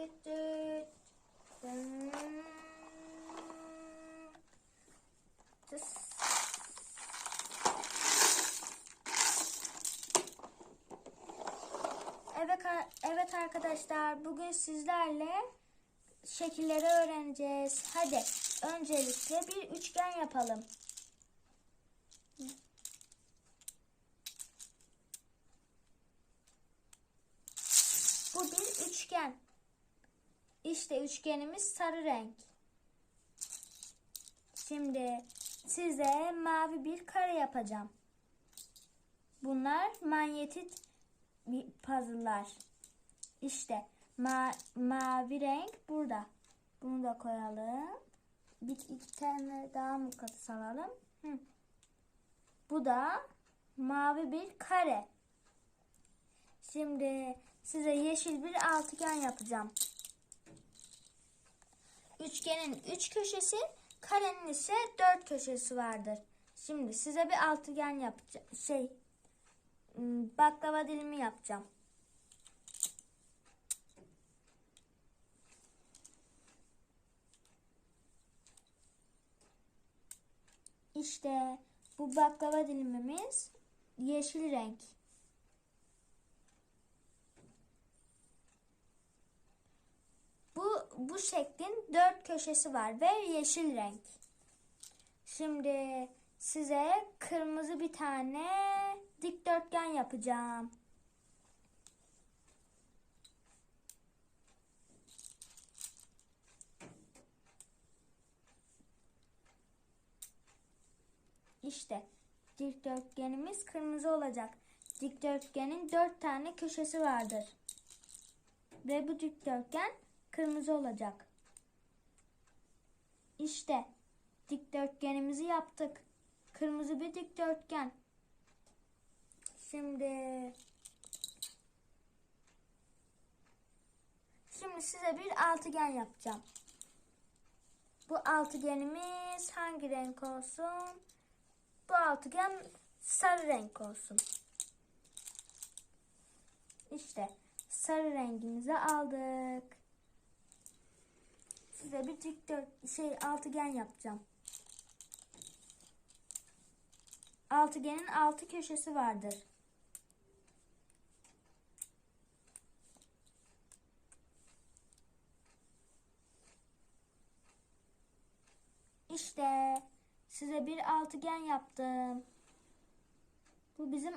Evet, evet arkadaşlar bugün sizlerle şekilleri öğreneceğiz. Hadi öncelikle bir üçgen yapalım. Bu bir üçgen. İşte üçgenimiz sarı renk. Şimdi size mavi bir kare yapacağım. Bunlar manyetit puzzle'lar. İşte ma mavi renk burada. Bunu da koyalım. Bir iki tane daha mı katı salalım? Hı. Bu da mavi bir kare. Şimdi size yeşil bir altıgen yapacağım. Üçgenin üç köşesi, karenin ise dört köşesi vardır. Şimdi size bir altıgen yapacağım. Şey, ım, baklava dilimi yapacağım. İşte bu baklava dilimimiz yeşil renk. Bu bu şeklin dört köşesi var ve yeşil renk. Şimdi size kırmızı bir tane dikdörtgen yapacağım. İşte dikdörtgenimiz kırmızı olacak. Dikdörtgenin dört tane köşesi vardır. Ve bu dikdörtgen kırmızı olacak. İşte dikdörtgenimizi yaptık. Kırmızı bir dikdörtgen. Şimdi Şimdi size bir altıgen yapacağım. Bu altıgenimiz hangi renk olsun? Bu altıgen sarı renk olsun. İşte sarı rengimizi aldık. Size bir dikdört şey altıgen yapacağım. Altıgenin altı köşesi vardır. İşte size bir altıgen yaptım. Bu bizim